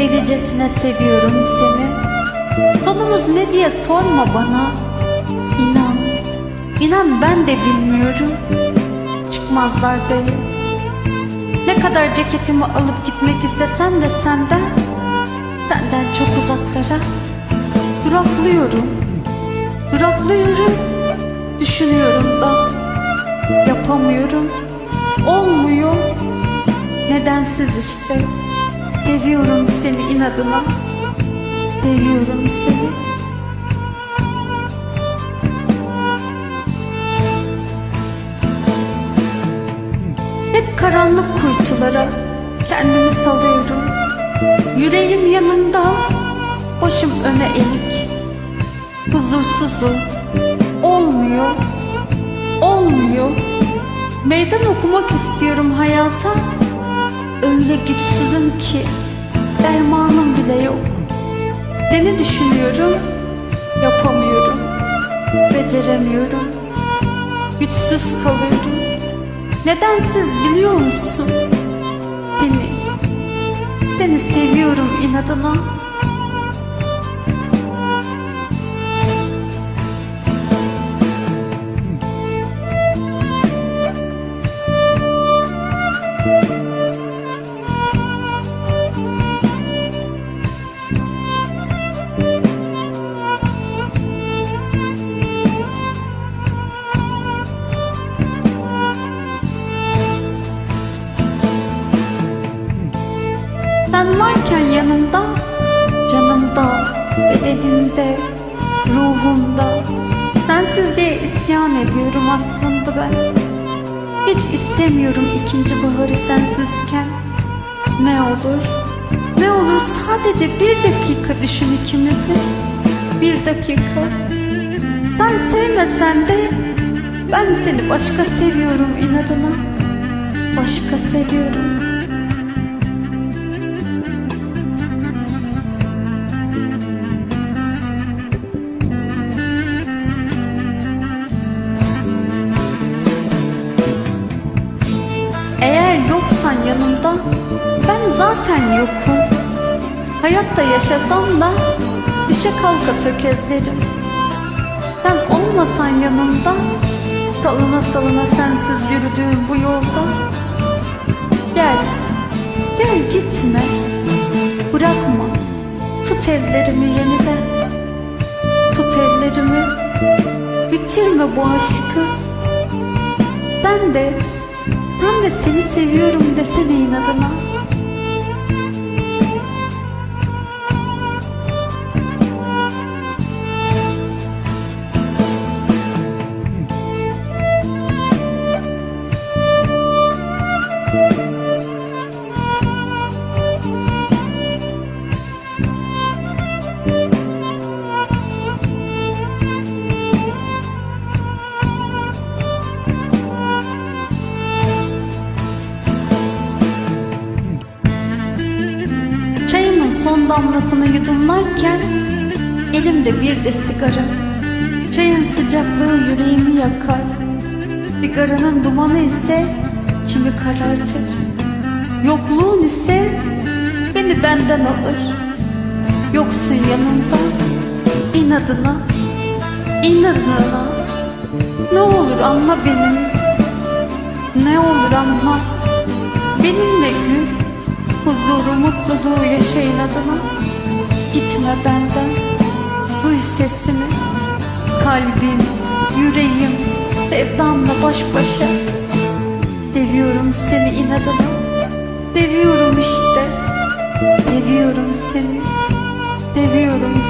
Delicesine seviyorum seni. Sonumuz ne diye sorma bana. İnan, inan ben de bilmiyorum. Çıkmazlar deli Ne kadar ceketimi alıp gitmek istesem de senden Senden çok uzaklara Duraklıyorum. Duraklıyorum Düşünüyorum da Yapamıyorum. Olmuyor Nedensiz işte Seviyorum seni inadına. Seviyorum seni. Hep karanlık kuytulara Kendimi salıyorum. Yüreğim yanında Başım öne eğik. Huzursuzum. Olmuyor. Olmuyor. Meydan okumak istiyorum hayata Öyle güçsüzüm ki Dermanım bile yok. Seni düşünüyorum? Yapamıyorum. Beceremiyorum. Güçsüz kalıyorum. Nedensiz biliyor musun? Seni Seni seviyorum inadına Sen varken yanımda, canımda, bedenimde, ruhumda. Sensizliğe isyan ediyorum aslında ben. Hiç istemiyorum ikinci baharı sensizken. Ne olur, ne olur sadece bir dakika düşün ikimizi. Bir dakika. Sen sevmesen de ben seni başka seviyorum inadına. Başka seviyorum. Yanımda ben zaten yokum. Hayatta yaşasam da düşe kalka tökezlerim. Sen olmasan yanımda salına salına sensiz yürüdüğüm bu yolda. Gel, gel gitme, bırakma, tut ellerimi yeniden. Tut ellerimi, bitirme bu aşkı. Sen de sen de seni seviyorum desene inadına. Damlasını yudumlarken elimde bir de sigara. Çayın sıcaklığı yüreğimi yakar. Sigaranın dumanı ise içimi karartır. Yokluğun ise beni benden alır. Yoksun yanımda inadına, inadına. Ne olur anla beni. Ne olur anla. Benimle gül. Huzuru, mutluluğu yaşayın adına. Gitme benden Duy sesimi. Kalbim, yüreğim Sevdamla baş başa. Seviyorum seni inadına. Seviyorum işte. Seviyorum seni. Seviyorum